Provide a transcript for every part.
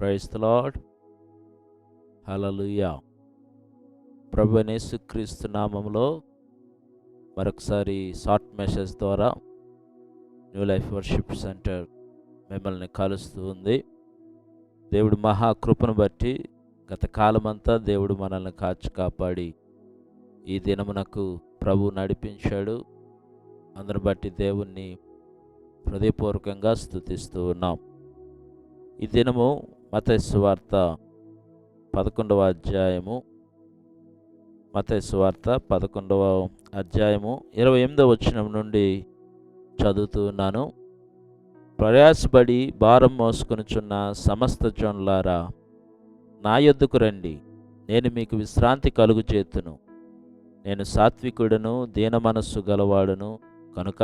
Price lord హలలుయా ప్రభు యేసుక్రీస్తు నామంలో మరొకసారి షార్ట్ మెసేజ్ ద్వారా న్యూ లైఫ్ వర్షిప్ సెంటర్ మిమ్మల్ని కలుస్తూ ఉంది. దేవుడు మహాకృపను బట్టి గత కాలమంతా దేవుడు మనల్ని కాచి కాపాడి ఈ దినమునకు ప్రభు నడిపించాడు. అందరిని బట్టి దేవుణ్ణి హృదయపూర్వకంగా స్థుతిస్తూ ఉన్నాం. ఈ దినము మతైసు వార్త పదకొండవ అధ్యాయము. మతైసు వార్త పదకొండవ అధ్యాయము ఇరవై ఎనిమిదవ వచనం నుండి చదువుతున్నాను ప్రయాసపడి భారం మోసుకొనుచున్న సమస్త జనులారా నా యొద్దకు రండి. నేను మీకు విశ్రాంతి కలుగు చేతును నేను సాత్వికుడను దీన మనస్సు గలవాడును కనుక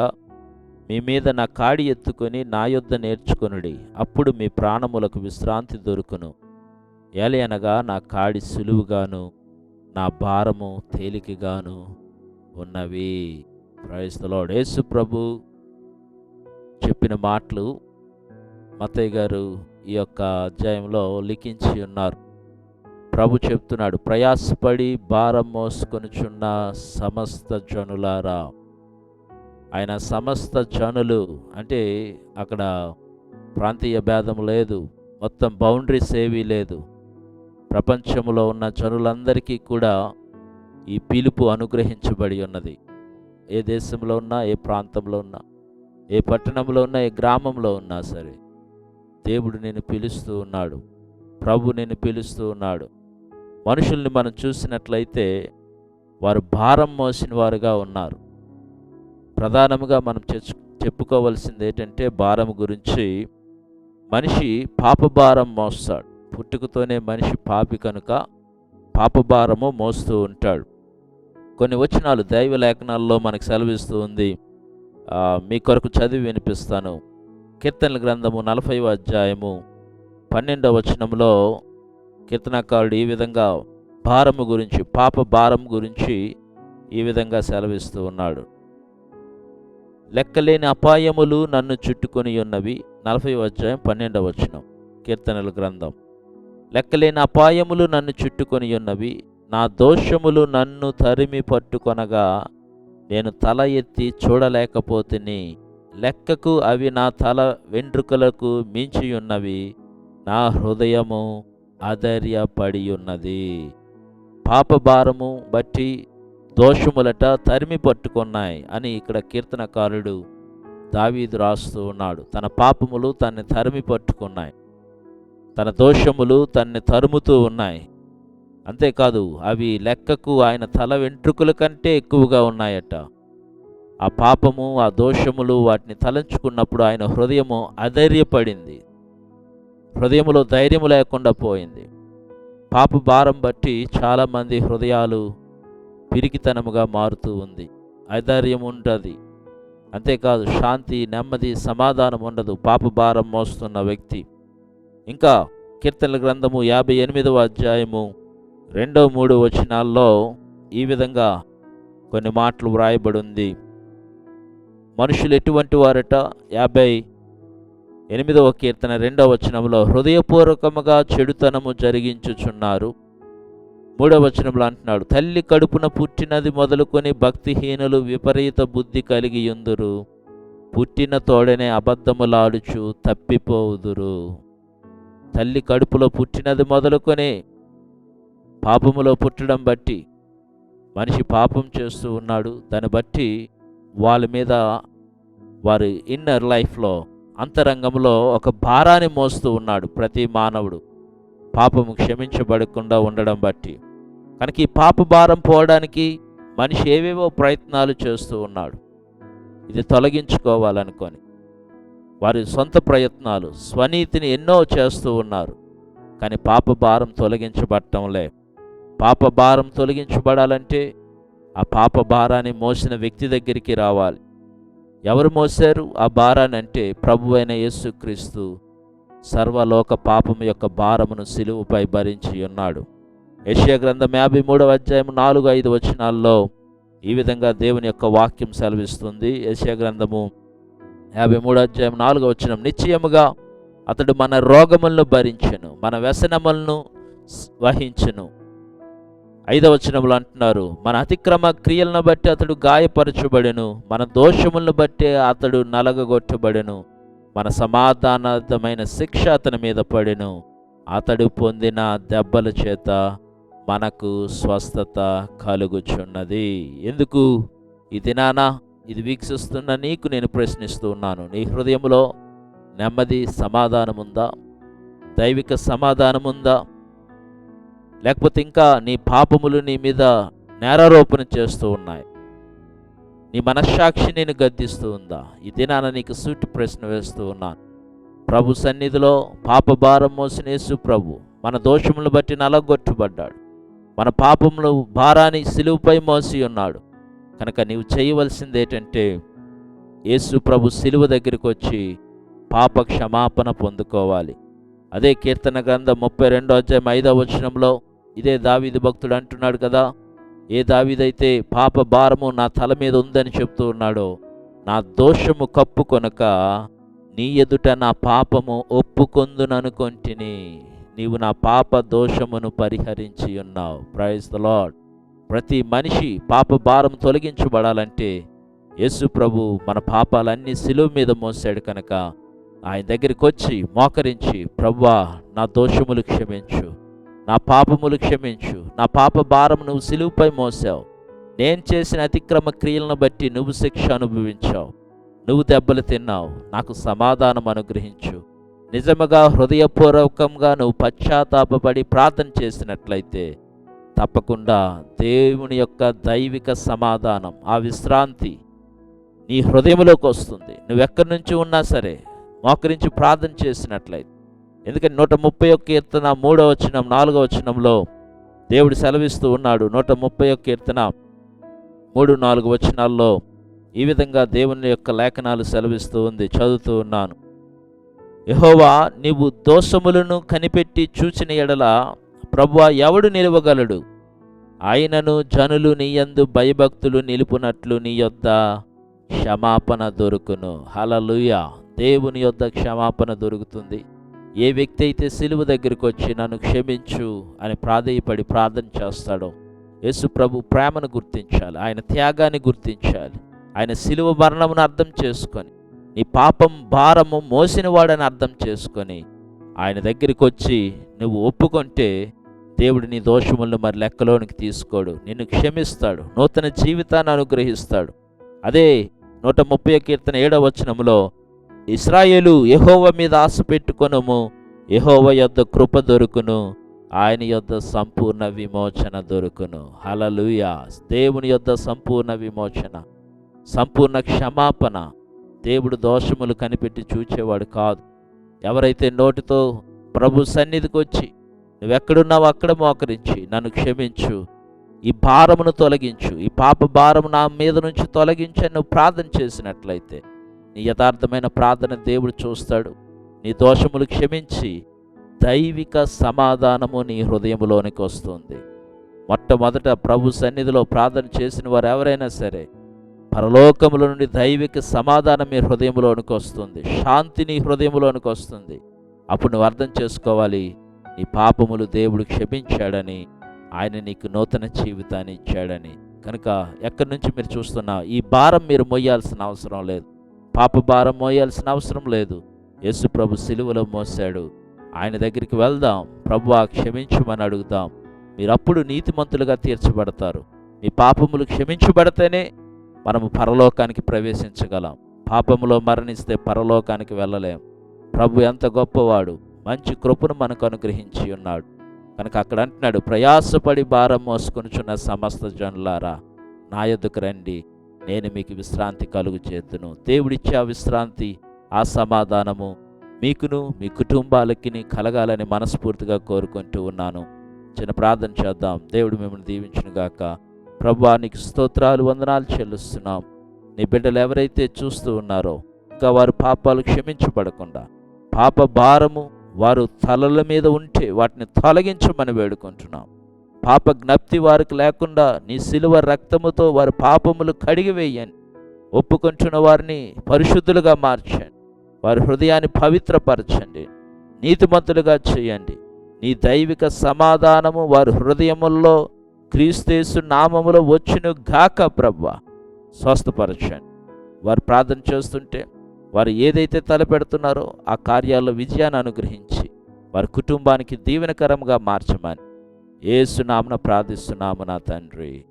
మీ మీద నా కాడి ఎత్తుకొని నా యొద్ద నేర్చుకొనుడి. అప్పుడు మీ ప్రాణములకు విశ్రాంతి దొరుకును. ఏలయనగా నా కాడి సులువుగాను నా భారము తేలికగాను ఉన్నవి. ప్రయస్తలోడు యేసు ప్రభు చెప్పిన మాటలు మతయ్య గారు ఈ యొక్క అధ్యాయంలో లిఖించి ఉన్నారు. ప్రభు చెప్తున్నాడు ప్రయాసపడి భారం మోసుకొనిచున్న సమస్త జనులారా ఆయన సమస్త జనులు అంటే అక్కడ ప్రాంతీయ భేదం లేదు మొత్తం బౌండరీస్ ఏవీ లేదు. ప్రపంచంలో ఉన్న జనులందరికీ కూడా ఈ పిలుపు అనుగ్రహించబడి ఉన్నది. ఏ దేశంలో ఉన్నా ఏ ప్రాంతంలో ఉన్నా ఏ పట్టణంలో ఉన్నా ఏ గ్రామంలో ఉన్నా సరే దేవుడు నేను పిలుస్తూ ఉన్నాడు. ప్రభు నేను పిలుస్తూ ఉన్నాడు. మనుషుల్ని మనం చూసినట్లయితే వారు భారం మోసిన వారుగా ఉన్నారు. ప్రధానముగా మనం చెప్పుకోవలసింది ఏంటంటే భారం గురించి మనిషి పాపభారం మోస్తాడు. పుట్టుకతోనే మనిషి పాపి కనుక పాపభారము మోస్తూ ఉంటాడు. కొన్ని వచనాలు దైవ లేఖనాల్లో మనకు సెలవిస్తూ ఉంది. మీ కొరకు చదివి వినిపిస్తాను. కీర్తనల గ్రంథము నలభైవ అధ్యాయము పన్నెండవ వచనంలో కీర్తనకారుడు ఈ విధంగా భారము గురించి పాప భారం గురించి ఈ విధంగా సెలవిస్తూ ఉన్నాడు. లెక్కలేని అపాయములు నన్ను చుట్టుకొని ఉన్నవి. నలభై అధ్యాయం పన్నెండవ వచనం. కీర్తనల గ్రంథం. లెక్కలేని అపాయములు నన్ను చుట్టుకొని ఉన్నవి. నా దోషములు నన్ను తరిమి పట్టుకొనగా నేను తల ఎత్తి చూడలేకపోతిని. లెక్కకు అవి నా తల వెంట్రుకలకు మించి ఉన్నవి. నా హృదయము అధైర్యపడి ఉన్నది. పాపభారము బట్టి దోషములట తరిమి పట్టుకున్నాయి అని ఇక్కడ కీర్తనకారుడు దావీదు రాస్తూ ఉన్నాడు. తన పాపములు తన్ని తరిమి పట్టుకున్నాయి. తన దోషములు తన్ని తరుముతూ ఉన్నాయి. అంతేకాదు అవి లెక్కకు ఆయన తల వెంట్రుకల కంటే ఎక్కువగా ఉన్నాయట. ఆ పాపము ఆ దోషములు వాటిని తలంచుకున్నప్పుడు ఆయన హృదయము అధైర్యపడింది. హృదయములో ధైర్యము లేకుండా పోయింది. పాప భారం బట్టి చాలామంది హృదయాలు పిరికితనముగా మారుతూ ఉంది. ఐదార్యం ఉంటుంది. అంతేకాదు శాంతి నెమ్మది సమాధానం ఉండదు. పాప భారం మోస్తున్న వ్యక్తి. ఇంకా కీర్తనల గ్రంథము యాభై ఎనిమిదవ అధ్యాయము రెండో మూడు వచనాల్లో ఈ విధంగా కొన్ని మాటలు వ్రాయబడి ఉంది మనుషులు ఎటువంటి వారట? యాభై ఎనిమిదవ కీర్తన రెండవ వచనంలో హృదయపూర్వకముగా చెడుతనము జరిగించుచున్నారు. మూడవ వచనంలో అంటున్నాడు తల్లి కడుపున పుట్టినది మొదలుకొని భక్తిహీనులు విపరీత బుద్ధి కలిగి ఉందురు పుట్టిన తోడనే అబద్ధములాడుచు తప్పిపోవుదురు. తల్లి కడుపులో పుట్టినది మొదలుకొని పాపములో పుట్టడం బట్టి మనిషి పాపం చేస్తూ ఉన్నాడు. దాన్ని బట్టి వాళ్ళ మీద వారి ఇన్నర్ లైఫ్లో అంతరంగంలో ఒక భారాన్ని మోస్తూ ఉన్నాడు ప్రతి మానవుడు. పాపము క్షమించబడకుండా ఉండడం బట్టి. కనుక ఈ పాప భారం పోవడానికి మనిషి ఏవేవో ప్రయత్నాలు చేస్తూ ఉన్నాడు. ఇది తొలగించుకోవాలనుకొని వారి సొంత ప్రయత్నాలు స్వనీతిని ఎన్నో చేస్తూ ఉన్నారు. కానీ పాప భారం తొలగించబడటంలే పాప భారం తొలగించబడాలంటే ఆ పాప భారాన్ని మోసిన వ్యక్తి దగ్గరికి రావాలి. ఎవరు మోసారు ఆ భారాన్ని అంటే ప్రభు అయిన యేసుక్రీస్తు సర్వలోక పాపము యొక్క భారమును సిలువుపై భరించి ఉన్నాడు. యషియా గ్రంథం యాభై మూడవ అధ్యాయం నాలుగు ఐదు వచనాల్లో ఈ విధంగా దేవుని యొక్క వాక్యం సెలవిస్తుంది. యెషయా గ్రంథము యాభై మూడు అధ్యాయం నాలుగో వచనం నిశ్చయముగా అతడు మన రోగములను భరించెను మన వ్యసనములను స్- వహించెను. ఐదవ వచనములు అంటున్నారు మన అతిక్రమ క్రియలను బట్టి అతడు గాయపరచబడెను మన దోషములను బట్టి అతడు నలగగొట్టబడెను మన సమాధానమైన శిక్ష అతని మీద పడెను అతడు పొందిన దెబ్బల చేత మనకు స్వస్థత కలుగుచున్నది. ఎందుకు? ఈ దినాన ఇది వీక్షిస్తున్న నీకు నేను ప్రశ్నిస్తూ ఉన్నాను. నీ హృదయంలో నెమ్మది సమాధానం ఉందా దైవిక సమాధానం ఉందా లేకపోతే ఇంకా నీ పాపములు నీ మీద నేరారోపణ చేస్తూ ఉన్నాయి. నీ మనస్సాక్షి నేను గద్దిస్తూ ఉందా? ఈ దినాన నీకు సూటి ప్రశ్న వేస్తూ ఉన్నాను. ప్రభు సన్నిధిలో పాప భారం మోసిన యేసు ప్రభు మన దోషములను బట్టి నలగొట్టుబడ్డాడు. మన పాపములు భారాన్ని సిలువుపై మోసి ఉన్నాడు. కనుక నీవు చేయవలసింది ఏంటంటే యేసు ప్రభు సిలువ దగ్గరికి వచ్చి పాప క్షమాపణ పొందుకోవాలి. అదే కీర్తన గ్రంథం ముప్పై రెండో అధ్యాయం ఐదవ వచనంలో ఇదే దావీది భక్తుడు అంటున్నాడు కదా ఏ దావీదైతే పాప భారము నా తల మీద ఉందని చెప్తూ ఉన్నాడో నా దోషము కప్పు కొనక నీ ఎదుట నా పాపము ఒప్పుకొందుననుకొంటిని. నీవు నా పాప దోషమును పరిహరించి ఉన్నావు. ప్రైజ్ ద లాడ్ ప్రతి మనిషి పాప భారం తొలగించబడాలంటే యేసు ప్రభు మన పాపాలన్నీ సిలువ మీద మోసాడు కనుక ఆయన దగ్గరికి వచ్చి మోకరించి ప్రవ్వా నా దోషములు క్షమించు. నా పాపములు క్షమించు. నా పాప భారం నువ్వు సిలువుపై మోసావు నేను చేసిన అతిక్రమ క్రియలను బట్టి నువ్వు శిక్ష అనుభవించావు. నువ్వు దెబ్బలు తిన్నావు. నాకు సమాధానం అనుగ్రహించు. నిజముగా హృదయపూర్వకంగా నువ్వు పశ్చాత్తాపపడి ప్రార్థన చేసినట్లయితే తప్పకుండా దేవుని యొక్క దైవిక సమాధానం ఆ విశ్రాంతి నీ హృదయంలోకి వస్తుంది. నువ్వు ఎక్కడి నుంచి ఉన్నా సరే మోకరించి ప్రార్థన చేసినట్లయితే. ఎందుకంటే నూట ముప్పై ఒక్క కీర్తన మూడో వచనం నాలుగవ వచనంలో దేవుడు సెలవిస్తూ ఉన్నాడు. నూట ముప్పై ఒక్క కీర్తన మూడు నాలుగు వచనాల్లో ఈ విధంగా దేవుని యొక్క లేఖనాలు సెలవిస్తూ ఉంది. చదువుతూ ఉన్నాను. యహోవా నీవు దోషములను కనిపెట్టి చూచిన ఎడల ప్రభువ ఎవడు నిలవగలడు? ఆయనను జనులు నీయందు భయభక్తులు నిలుపునట్లు నీ యొద్ద క్షమాపణ దొరుకును. హలలుయ దేవుని యొద్ద క్షమాపణ దొరుకుతుంది. ఏ వ్యక్తి అయితే సిలువ దగ్గరికి వచ్చి నన్ను క్షమించు అని ప్రాధేయపడి ప్రార్థన చేస్తాడో యేసు ప్రభు ప్రేమను గుర్తించాలి ఆయన త్యాగాన్ని గుర్తించాలి ఆయన సిలువ మరణమును అర్థం చేసుకొని నీ పాపం భారము మోసినవాడని అర్థం చేసుకొని ఆయన దగ్గరికి వచ్చి నువ్వు ఒప్పుకుంటే దేవుడు నీ దోషములను మరి లెక్కలోనికి తీసుకోడు. నిన్ను క్షమిస్తాడు. నూతన జీవితాన్ని అనుగ్రహిస్తాడు. అదే నూట ముప్పై కీర్తన ఏడవ వచనములో ఇస్రాయేలు యహోవ మీద ఆశ పెట్టుకొనుము. యహోవ యొద్ద కృప దొరుకును. ఆయన యొద్ద సంపూర్ణ విమోచన దొరుకును. హలలుయా దేవుని యొద్ద సంపూర్ణ విమోచన సంపూర్ణ క్షమాపణ దేవుడు దోషములు కనిపెట్టి చూచేవాడు కాదు. ఎవరైతే నోటితో ప్రభు సన్నిధికి వచ్చి నువ్వెక్కడున్నావు అక్కడ మోకరించి నన్ను క్షమించు. ఈ భారమును తొలగించు. ఈ పాప భారము నా మీద నుంచి తొలగించని అని నువ్వు ప్రార్థన చేసినట్లయితే నీ యథార్థమైన ప్రార్థన దేవుడు చూస్తాడు. నీ దోషములు క్షమించి దైవిక సమాధానము నీ హృదయంలోనికి వస్తుంది. మొట్టమొదట ప్రభు సన్నిధిలో ప్రార్థన చేసిన వారు ఎవరైనా సరే పరలోకముల నుండి దైవిక సమాధానం మీ హృదయంలోనికి వస్తుంది. శాంతి నీ హృదయంలోనికి వస్తుంది. అప్పుడు నువ్వు అర్థం చేసుకోవాలి నీ పాపములు దేవుడు క్షమించాడని ఆయన నీకు నూతన జీవితాన్ని ఇచ్చాడని. కనుక ఎక్కడి నుంచి మీరు చూస్తున్నా ఈ భారం మీరు మోయాల్సిన అవసరం లేదు. పాప భారం మోయాల్సిన అవసరం లేదు. యేసు ప్రభు సిలువలో మోసాడు ఆయన దగ్గరికి వెళ్దాం ప్రభు క్షమించమని అడుగుదాం. మీరు అప్పుడు నీతిమంతులుగా తీర్చబడతారు. మీ పాపములు క్షమించబడితేనే మనము పరలోకానికి ప్రవేశించగలం. పాపములో మరణిస్తే పరలోకానికి వెళ్ళలేం. ప్రభు ఎంత గొప్పవాడు మంచి కృపను మనకు అనుగ్రహించి ఉన్నాడు. కనుక అక్కడ అంటున్నాడు ప్రయాసపడి భారం మోసుకునిచున్న సమస్త జనులారా నా ఎద్దుకు రండి. నేను మీకు విశ్రాంతి కలుగు చేతును దేవుడిచ్చే ఆ విశ్రాంతి ఆ సమాధానము మీకును మీ కుటుంబాలకి కలగాలని మనస్ఫూర్తిగా కోరుకుంటూ ఉన్నాను. చిన్న ప్రార్థన చేద్దాం. దేవుడు మిమ్మల్ని దీవించునుగాక. ప్రభానికి స్తోత్రాలు వందనాలు చెల్లిస్తున్నాం. నీ బిడ్డలు ఎవరైతే చూస్తూ ఉన్నారో ఇంకా వారు పాపాలు క్షమించబడకుండా పాప భారము వారు తలల మీద ఉంటే వాటిని తొలగించమని వేడుకుంటున్నాం. పాప జ్ఞప్తి వారికి లేకుండా నీ సిలువ రక్తముతో వారి పాపములు కడిగివేయండి ఒప్పుకుంటున్న వారిని పరిశుద్ధులుగా మార్చండి. వారి హృదయాన్ని పవిత్రపరచండి. నీతిమంతులుగా చేయండి. నీ దైవిక సమాధానము వారి హృదయముల్లో క్రీస్తేసు నామములో వచ్చును గాక ప్రవ్వ స్వస్థపరచండి. వారు ప్రార్థన చేస్తుంటే వారు ఏదైతే తలపెడుతున్నారో ఆ కార్యాల్లో విజయాన్ని అనుగ్రహించి వారి కుటుంబానికి దీవెనకరంగా మార్చమని ఏసునామన ప్రార్థిస్తున్నాము నా తండ్రి.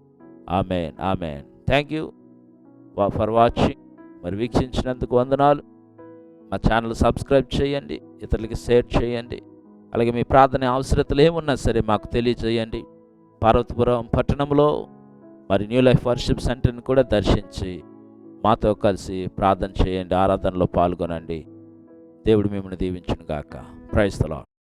Amen amen. Thank you for watching. మరి వీక్షించినందుకు వందనాలు. మా ఛానల్ సబ్స్క్రైబ్ చేయండి ఇతరులకి షేర్ చేయండి. అలాగే మీ ప్రార్థన అవసరతలు ఏమున్నా సరే మాకు తెలియజేయండి. పార్వతీపురం పట్టణంలో మరి న్యూ లైఫ్ వర్షిప్ సెంటర్ని కూడా దర్శించి మాతో కలిసి ప్రార్థన చేయండి ఆరాధనలో పాల్గొనండి. దేవుడు మిమ్మల్ని దీవించును గాక ప్రైస్తలో